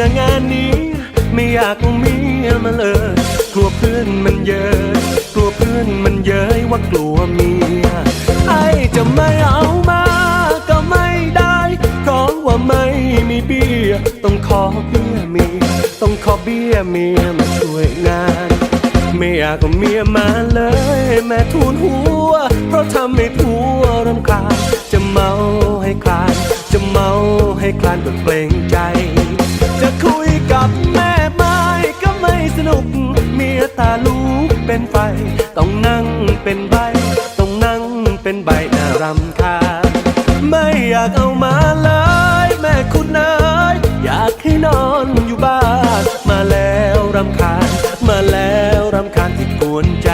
นะงานนี้ ไม่อยากมีมาเลยกลัวเพื่อนมันเยอะ กลัวเพื่อนมันเยอะว่ากลัวเมียไอจะไม่เอามาก็ไม่ได้เพราะว่าไม่มีเบี้ยต้องขอเบี้ยเมียต้องขอเบี้ยเมียมาช่วยงาน ไม่อยากเมียมาเลย แม่ทูนหัว เพราะทำให้ผัวรำคาญจะเมาให้คลานจะเมาให้คลานก็เกรงใจ จะคุยกับแม่ไม้ก็ไม่สนุก เมียตาลูกเป็นไฟ ต้องนั่งเป็นใบ ต้องนั่งเป็นใบน่ารำคาญไม่อยากเอามาเลยแม่คุณเอ๋ยอยากให้นอนอยู่บ้าน มาแล้วรำคาญ มาแล้วรำคาญที่กวนใจ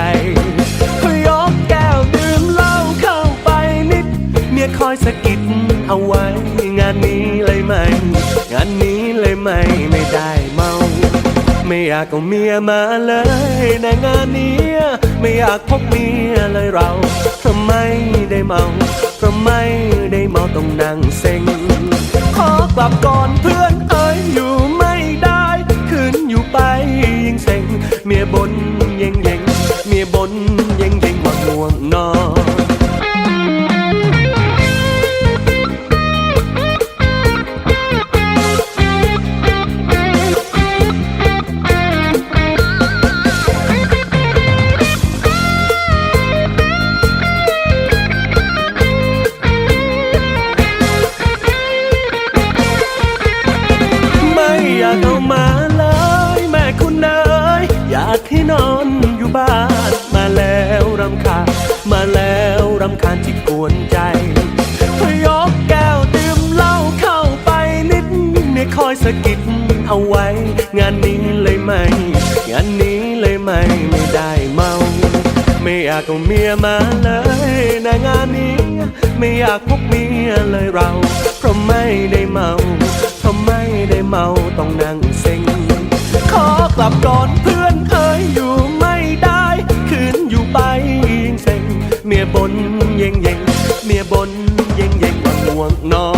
งานนี้เลยไหม งานนี้เลยไหมไม่ได้เมา ไม่อยากเอาเมียมาเลยในงานนี้ไม่อยากพบเมียเลยเราเพราะไม่ได้เมาเพราะไม่ได้เมาต้องนั่งเซ็ง ขอกลับก่อนเพื่อนเอ้ยอยู่ไม่ได้คืนอยู่ไปยิ่งเซ็ง เมียบนเย่งเย่งเมียบน ให้นอนอยู่บ้าน มาแล้วรำคาญ มาแล้วรำคาญที่กวนใจยกแก้วดื่มเหล้าเข้าไปนิดเนี่ยคอยสะกิดเอาไว้ งานนี้เลยไหม งานนี้เลยไหมไม่ได้เมา ไม่อยากเอาเมียมาเลยในงานนี้ ไม่อยากพบเมียเลยเรา เพราะไม่ได้เมาเพราะไม่ได้เมาต้องนั่งเซ็งขอกลับก่อนเพื่อ นเย็งเย็งเมียบนเย็งเย็งว่าง่วงนอน